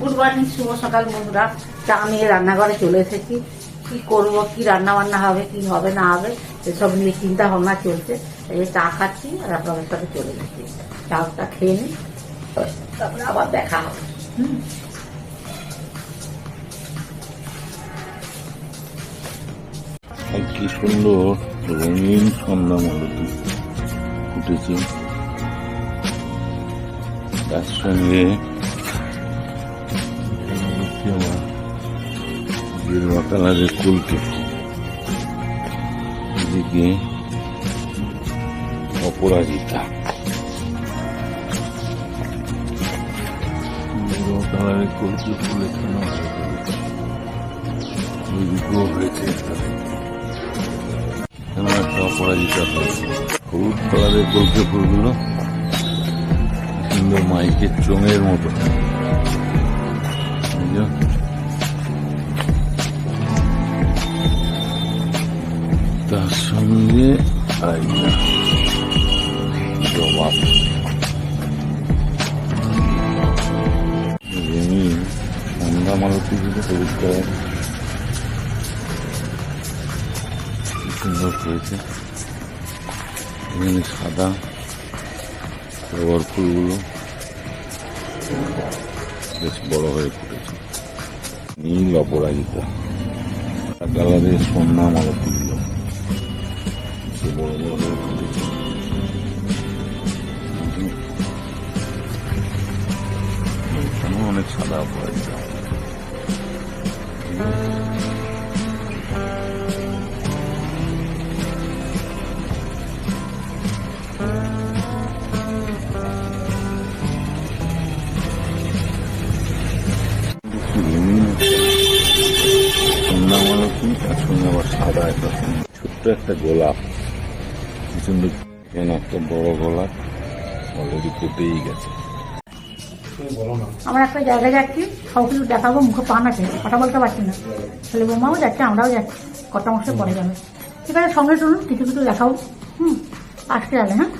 Good morning শুভ সকাল বন্ধুরা। চা নিয়ে রান্নাঘরে চলে এসেছি। কি করব, কি রান্না বান্না হবে, কি হবে, না হবে, এসব নিয়ে চিন্তা ভাবনা চলছে। এই চা খাচ্ছি আর আপনাদের সাথে চলে যাচ্ছি চাটা খেয়ে নিই, তারপরে আবার দেখা হবে। কি সুন্দর রঙিন সন্ধ্যা মালতি ফুটেছে। তার সঙ্গে গেরুয়া কালারের কলকে। এদিকে অপরাজিতা। কালারের কলকে ফুল এখানে হয়েছে একটা। অপরাজিতা হলুদ কালারের কলকে ফুলগুলো সুন্দর মাইকের চোঙের মতো। তার সঙ্গে আইনা। জবাব। সন্ধ্যা মালতি দিকে কালার সুন্দর হয়েছে এখানে সাদা রবার ফুলগুলো বেশ বড় হয়ে ফুটেছে নীল অপরাজিতা। কালারের সন্ধ্যা মালতিগুলো অনেক সাদা রঙিন সন্ধ্যা মালতি তার সঙ্গে আবার সাদা একটা ছোট্ট একটা গোলাপ। কি সুন্দর একটা বড় গলা? অলরেডি কেটেই গেছে। আমরা একটা জায়গায় যাচ্ছি সব কিছু দেখাবো, মুখে পান আছে কথা বলতে পারছি না। ছেলে বৌমাও যাচ্ছে, আমরাও যাচ্ছি। কটা মাসে পরে যাবে। ঠিক আছে, সঙ্গে শুনুন কিছু কিছু দেখাবো। হুম আসতে যাবে হ্যাঁ?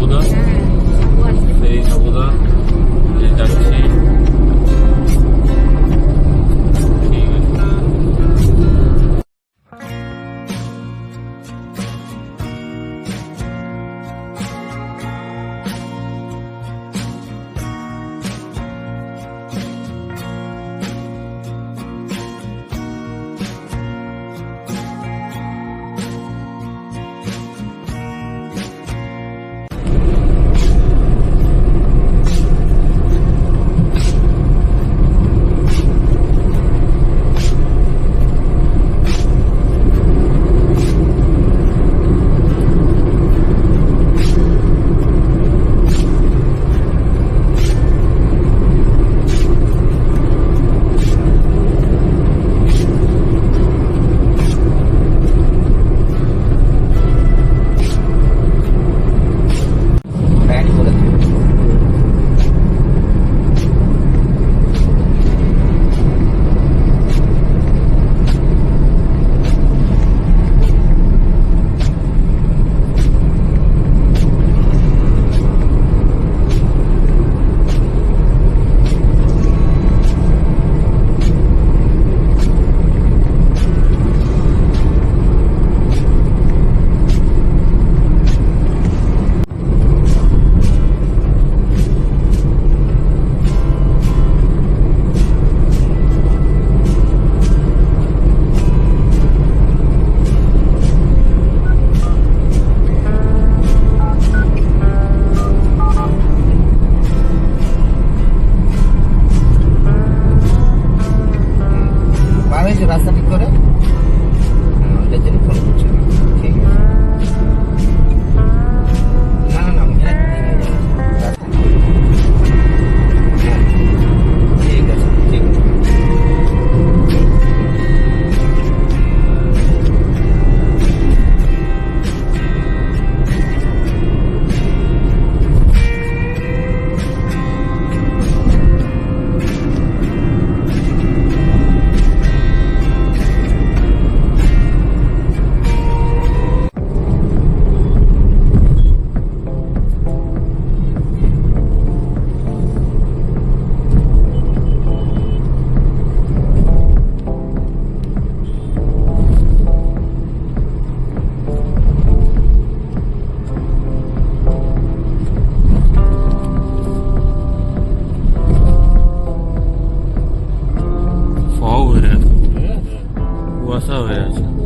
bu da. Seyit. 各位。